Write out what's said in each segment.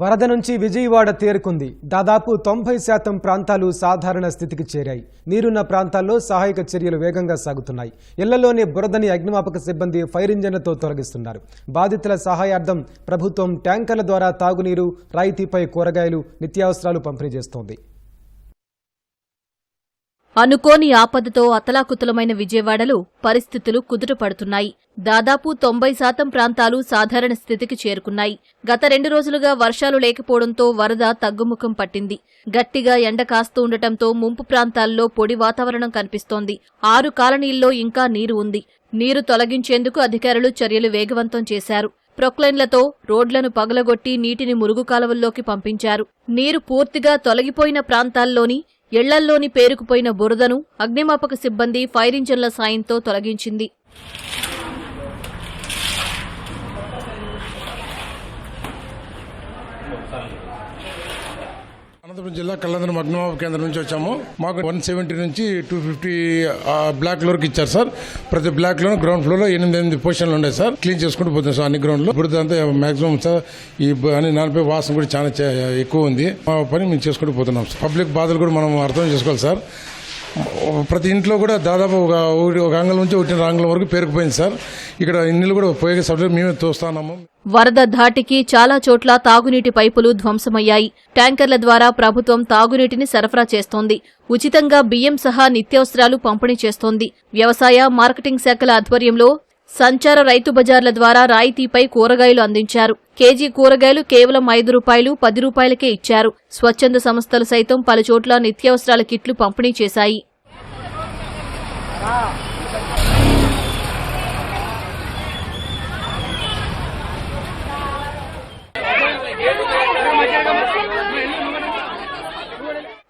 వరద నుంచి విజయవాడ తేరుకుంది. దాదాపు తొంభై శాతం ప్రాంతాలు సాధారణ స్థితికి చేరాయి. నీరున్న ప్రాంతాల్లో సహాయక చర్యలు వేగంగా సాగుతున్నాయి. ఇళ్ళలోని బురదని అగ్నిమాపక సిబ్బంది ఫైర్ ఇంజన్లతో తొలగిస్తున్నారు. బాధితుల సహాయార్థం ప్రభుత్వం ట్యాంకర్ల ద్వారా తాగునీరు రాయితీపై కూరగాయలు నిత్యావసరాలు పంపిణీ చేస్తోంది. అనుకోని ఆపదతో అతలాకుతలమైన విజయవాడలో పరిస్థితులు కుదుటపడుతున్నాయి. దాదాపు తొంభై శాతం ప్రాంతాలు సాధారణ స్థితికి చేరుకున్నాయి. గత రెండు రోజులుగా వర్షాలు లేకపోవడంతో వరద తగ్గుముఖం పట్టింది. గట్టిగా ఎండ కాస్తూ ఉండటంతో ముంపు ప్రాంతాల్లో పొడి వాతావరణం కనిపిస్తోంది. ఆరు కాలనీల్లో ఇంకా నీరు ఉంది. నీరు తొలగించేందుకు అధికారులు చర్యలు వేగవంతం చేశారు. ప్రొక్లైన్లతో రోడ్లను పగలగొట్టి నీటిని మురుగు కాలువల్లోకి పంపించారు. నీరు పూర్తిగా తొలగిపోయిన ప్రాంతాల్లోని ఇళ్ళల్లోని పేరుకుపోయిన బురదను అగ్నిమాపక సిబ్బంది ఫైర్ ఇంజన్ల సాయంతో తొలగించింది. అనంతపురం జిల్లా కళ్యాణ అగ్నిమాపక కేంద్రం నుంచి వచ్చాము. మాకు వన్ సెవెంటీ నుంచి టూ ఫిఫ్టీ బ్లాక్ ఫ్లోర్కి ఇచ్చారు సార్. ప్రతి బ్లాక్లో గ్రౌండ్ ఫ్లోర్లో ఎనిమిది ఎనిమిది పొజిషన్లు ఉన్నాయి సార్. క్లీన్ చేసుకుంటూ పోతున్నాం సార్ అన్ని గ్రౌండ్లో. ఇప్పుడు దాంతో మాక్సిమం సార్ ఈ అన్ని నాలుగు వాసన కూడా చాలా ఎక్కువ ఉంది. మా పని మేము చేసుకుంటూ పోతున్నాం సార్. పబ్లిక్ బాధలు కూడా మనం అర్థం చేసుకోవాలి సార్. ప్రతి ఇంట్లో కూడా దాదాపు ఒక ఒక అంగళం నుంచి ఒకటి అంగళం వరకు పేరుకుపోయింది సార్. ఇక్కడ ఇల్లు కూడా పోయే సబ్జెక్ట్ మేమే చూస్తున్నాము వరద ధాటికి చాలా చోట్ల తాగునీటి పైపులు ధ్వంసమయ్యాయి. ట్యాంకర్ల ద్వారా ప్రభుత్వం తాగునీటిని సరఫరా చేస్తోంది. ఉచితంగా బియ్యం సహా నిత్యావసరాలు పంపిణీ చేస్తోంది. వ్యవసాయ మార్కెటింగ్ శాఖల ఆధ్వర్యంలో సంచార రైతు బజార్ల ద్వారా రాయితీపై కూరగాయలు అందించారు. కేజీ కూరగాయలు కేవలం ఐదు రూపాయలు పది రూపాయలకే ఇచ్చారు. స్వచ్ఛంద సంస్థలు సైతం పలుచోట్ల నిత్యావసరాల కిట్లు పంపిణీ చేశాయి.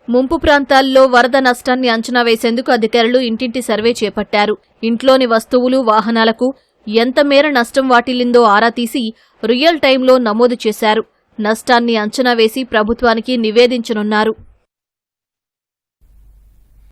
ముంపు ప్రాంతాల్లో వరద నష్టాన్ని అంచనా వేసేందుకు అధికారులు ఇంటింటి సర్వే చేపట్టారు. ఇంట్లోని వస్తువులు వాహనాలకు ఎంత మేర నష్టం వాటిల్లిందో ఆరా తీసి రియల్ టైంలో నమోదు చేశారు. నష్టాన్ని అంచనా వేసి ప్రభుత్వానికి నివేదించనున్నారు.